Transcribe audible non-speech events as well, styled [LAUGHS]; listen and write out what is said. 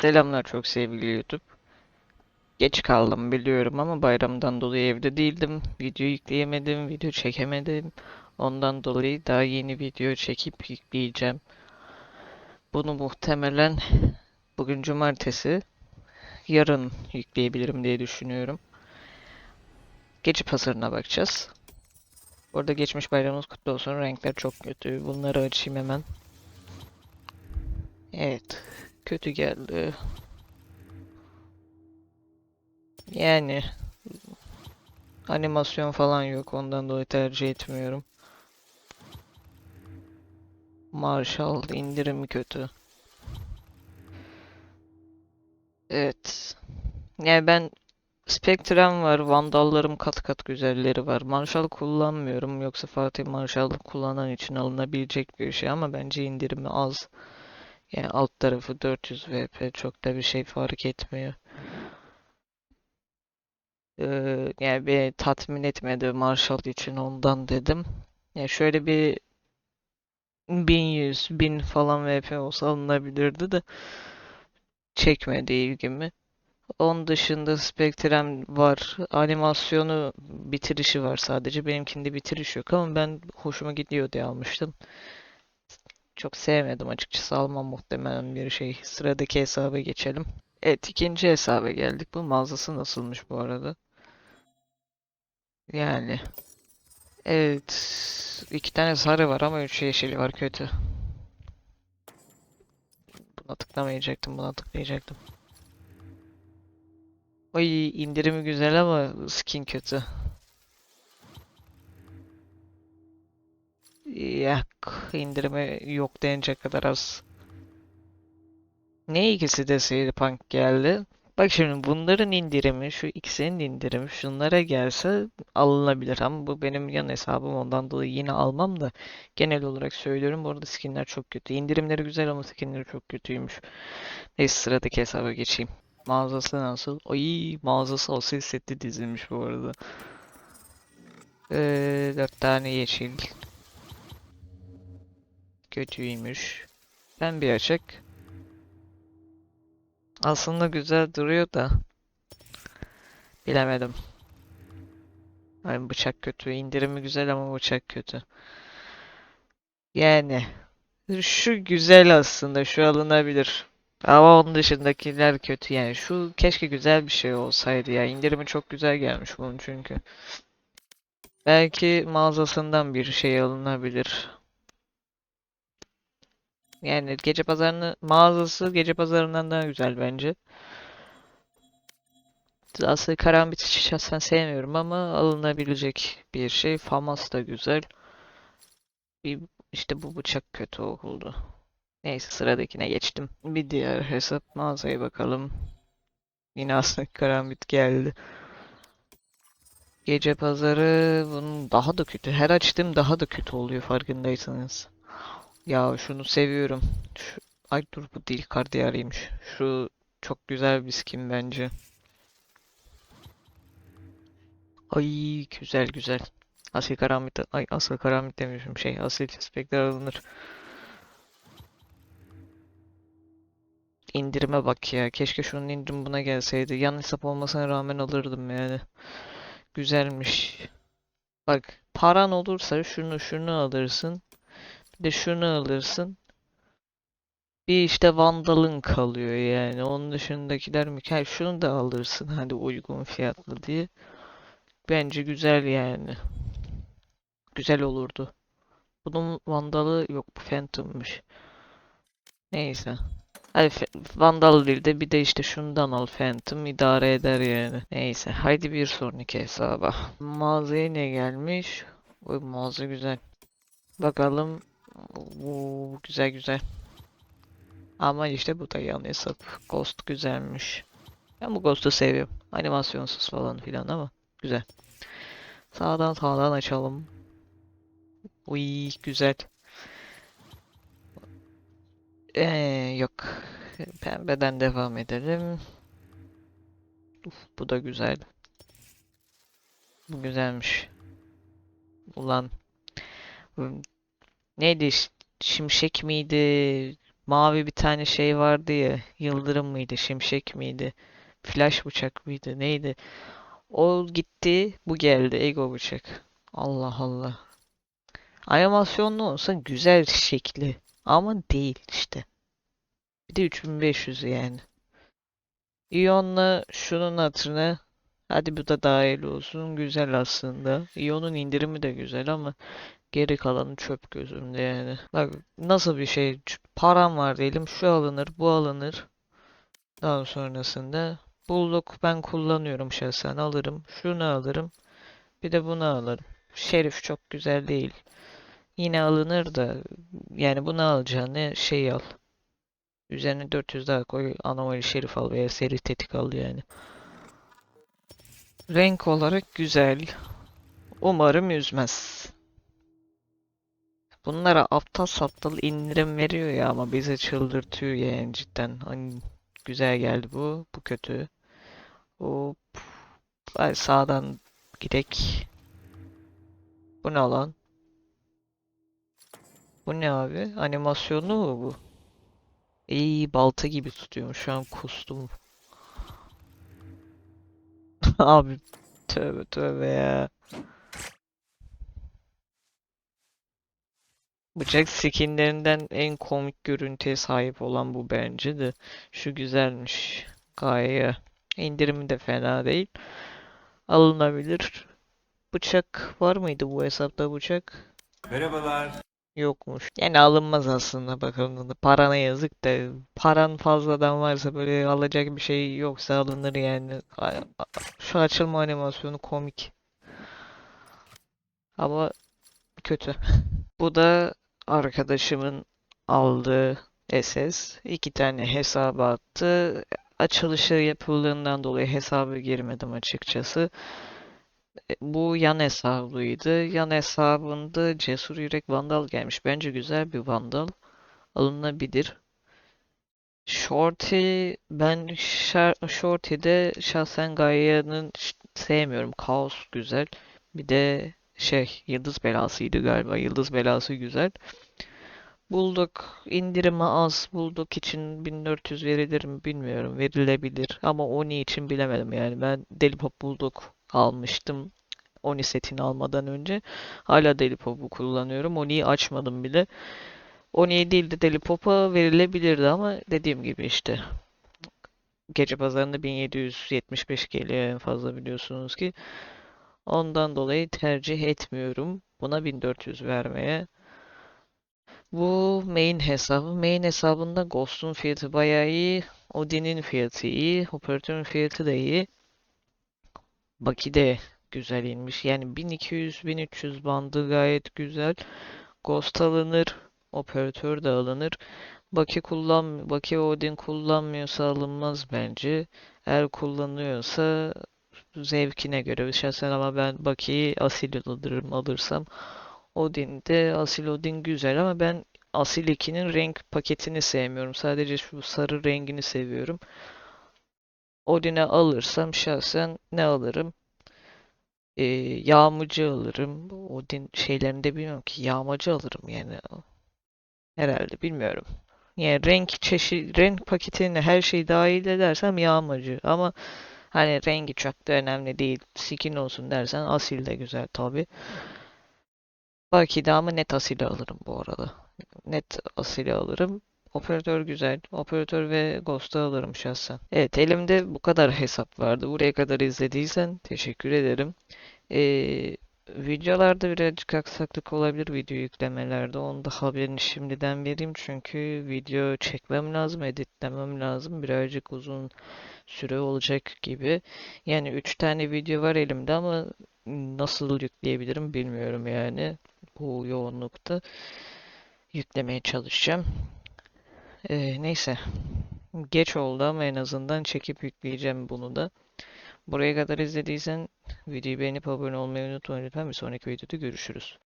Selamlar çok sevgili YouTube. Geç kaldım biliyorum ama bayramdan dolayı evde değildim. Video yükleyemedim, video çekemedim. Ondan dolayı daha yeni video çekip yükleyeceğim. Bunu muhtemelen bugün cumartesi, yarın yükleyebilirim diye düşünüyorum. Gece pazarına bakacağız. Orada geçmiş bayramımız kutlu olsun. Renkler çok kötü. Bunları açayım hemen. Evet. Kötü geldi. Yani animasyon falan yok. Ondan dolayı tercih etmiyorum. Marshall indirimi kötü. Evet. Yani ben Spectre'm var. Vandallarım kat kat güzelleri var. Marshall kullanmıyorum. Yoksa Fatih Marshall kullanan için alınabilecek bir şey ama bence indirimi az. Yani alt tarafı 400 VP çok da bir şey fark etmiyor. Ee, yani beni tatmin etmedi Marshall için ondan dedim. Yani şöyle bir 1100 1000 falan VP olsa alınabilirdi de çekmedi ilgimi. Onun dışında Spectre'm var. Animasyonu bitirişi var sadece. Benimkinde bitiriş yok ama ben hoşuma gidiyor diye almıştım. Çok sevmedim açıkçası. Almam muhtemelen bir şey. Sıradaki hesaba geçelim. Evet ikinci hesaba geldik. Bu mağazası nasılmış bu arada? Yani. Evet. iki tane sarı var ama üç yeşili var kötü. Buna tıklamayacaktım. Buna tıklayacaktım. Oy indirimi güzel ama skin kötü. Yak indirimi yok denecek kadar az. Ne ikisi de Cyberpunk geldi. Bak şimdi bunların indirimi, şu ikisinin indirimi şunlara gelse alınabilir ama bu benim yan hesabım ondan dolayı yine almam da genel olarak söylüyorum bu arada skinler çok kötü. İndirimleri güzel ama skinleri çok kötüymüş. Neyse sıradaki hesaba geçeyim. Mağazası nasıl? Ay mağazası asil seti dizilmiş bu arada. Ee, dört tane yeşil. Kötüymüş. Ben bir açık. Aslında güzel duruyor da bilemedim. Yani bıçak kötü. İndirimi güzel ama bıçak kötü. Yani şu güzel aslında. Şu alınabilir. Ama onun dışındakiler kötü yani. Şu keşke güzel bir şey olsaydı ya. İndirimi çok güzel gelmiş bunun çünkü. Belki mağazasından bir şey alınabilir. Yani gece pazarını mağazası gece pazarından daha güzel bence. Aslında karambit şahsen sevmiyorum ama alınabilecek bir şey. Famas da güzel. Bir, işte bu bıçak kötü oldu. Neyse sıradakine geçtim. Bir diğer hesap mağazaya bakalım. Yine aslında karambit geldi. Gece pazarı bunun daha da kötü. Her açtığım daha da kötü oluyor farkındaysanız. Ya şunu seviyorum. Şu, ay dur bu değil Kardiyarıymış. Şu çok güzel bir skin bence. Ay güzel güzel. Asil karamit ay asıl karamit demişim şey asil spekler alınır. İndirime bak ya. Keşke şunun indirim buna gelseydi. Yan hesap olmasına rağmen alırdım yani. Güzelmiş. Bak paran olursa şunu şunu alırsın. De şunu alırsın. Bir işte Vandal'ın kalıyor yani. Onun dışındakiler mükemmel. Şunu da alırsın hadi uygun fiyatlı diye. Bence güzel yani. Güzel olurdu. Bunun Vandal'ı yok bu Phantom'mış. Neyse. Hadi Vandal değil de bir de işte şundan al Phantom idare eder yani. Neyse haydi bir sonraki hesaba. Mağazaya ne gelmiş? Oy mağaza güzel. Bakalım. Oo, güzel güzel. Ama işte bu da yan hesap. Ghost güzelmiş. Ben bu Ghost'u seviyorum. Animasyonsuz falan filan ama güzel. Sağdan sağdan açalım. Uy güzel. Ee, yok. Pembeden devam edelim. Uf, bu da güzel. Bu güzelmiş. Ulan. Neydi? Şimşek miydi? mavi bir tane şey vardı ya. Yıldırım mıydı? Şimşek miydi? Flash bıçak mıydı? Neydi? O gitti. Bu geldi. Ego bıçak. Allah Allah. Animasyonlu olsa güzel şekli. Ama değil işte. Bir de 3500 yani. İyon'la şunun hatırına hadi bu da dahil olsun. Güzel aslında. İyon'un indirimi de güzel ama geri kalanı çöp gözümde yani. Bak nasıl bir şey. Param var diyelim. Şu alınır, bu alınır. Daha sonrasında Bulldog ben kullanıyorum şahsen alırım. Şunu alırım. Bir de bunu alırım. Şerif çok güzel değil. Yine alınır da yani bunu alacağını şey al. Üzerine 400 daha koy. Anomali şerif al veya seri tetik al yani. Renk olarak güzel. Umarım üzmez. Bunlara aptal saptal indirim veriyor ya ama bizi çıldırtıyor yani cidden. Hani güzel geldi bu. Bu kötü. Hop. Ay sağdan gidek. Bu ne lan? Bu ne abi? Animasyonlu mu bu? İyi balta gibi tutuyorum. Şu an kustum. [LAUGHS] Abi tövbe tövbe ya. Bıçak skinlerinden en komik görüntüye sahip olan bu bence de. Şu güzelmiş. Gaye. İndirimi de fena değil. Alınabilir. Bıçak var mıydı bu hesapta bıçak? Merhabalar. Yokmuş. Yani alınmaz aslında bakıldığında. Parana yazık da paran fazladan varsa böyle alacak bir şey yoksa alınır yani. Şu açılma animasyonu komik. Ama kötü. Bu da arkadaşımın aldığı SS. İki tane hesaba attı. Açılışı yapıldığından dolayı hesaba girmedim açıkçası. E, Bu yan hesabıydı. Yan hesabında Cesur Yürek Vandal gelmiş. Bence güzel bir Vandal. Alınabilir. Shorty ben Shorty'de şahsen Gaia'nın sevmiyorum. Kaos güzel. Bir de şey Yıldız Belası'ydı galiba. Yıldız Belası güzel. Bulldog indirimi az. Bulldog için 1400 verilir mi bilmiyorum. Verilebilir. Ama Oni için bilemedim yani. Ben Deli Pop Bulldog almıştım. Oni setini almadan önce. Hala Deli Pop'u kullanıyorum. Oni'yi açmadım bile. Oni'ye değil de Deli Pop'a verilebilirdi ama dediğim gibi işte. Gece pazarında 1775 geliyor en fazla biliyorsunuz ki. Ondan dolayı tercih etmiyorum. Buna 1400 vermeye. Bu main hesabı. Main hesabında Ghost'un fiyatı bayağı iyi. Odin'in fiyatı iyi. Operatörün fiyatı da iyi. Baki de güzel inmiş. Yani 1200-1300 bandı gayet güzel. Ghost alınır. Operatör de alınır. Baki kullan Baki Odin kullanmıyorsa alınmaz bence. Eğer kullanıyorsa zevkine göre. Şahsen ama ben Baki'yi asil alırım alırsam. Odin de Asil Odin güzel ama ben Asil 2'nin renk paketini sevmiyorum. Sadece şu sarı rengini seviyorum. Odin'e alırsam şahsen ne alırım? Ee, yağmacı alırım. Odin şeylerini de bilmiyorum ki. Yağmacı alırım yani. Herhalde bilmiyorum. Yani renk çeşit renk paketini her şeyi dahil edersem yağmacı ama hani rengi çok da önemli değil. Skin olsun dersen asil de güzel tabi. Belki de ama net asili alırım bu arada. Net asili alırım. Operatör güzel. Operatör ve Ghost'u alırım şahsen. Evet elimde bu kadar hesap vardı. Buraya kadar izlediysen teşekkür ederim. Ee, videolarda birazcık aksaklık olabilir video yüklemelerde. Onu da haberini şimdiden vereyim. Çünkü video çekmem lazım, editlemem lazım. Birazcık uzun süre olacak gibi. Yani 3 tane video var elimde ama nasıl yükleyebilirim bilmiyorum yani. Bu yoğunlukta yüklemeye çalışacağım. Ee, neyse. Geç oldu ama en azından çekip yükleyeceğim bunu da. Buraya kadar izlediysen videoyu beğenip abone olmayı unutma lütfen. Bir sonraki videoda görüşürüz.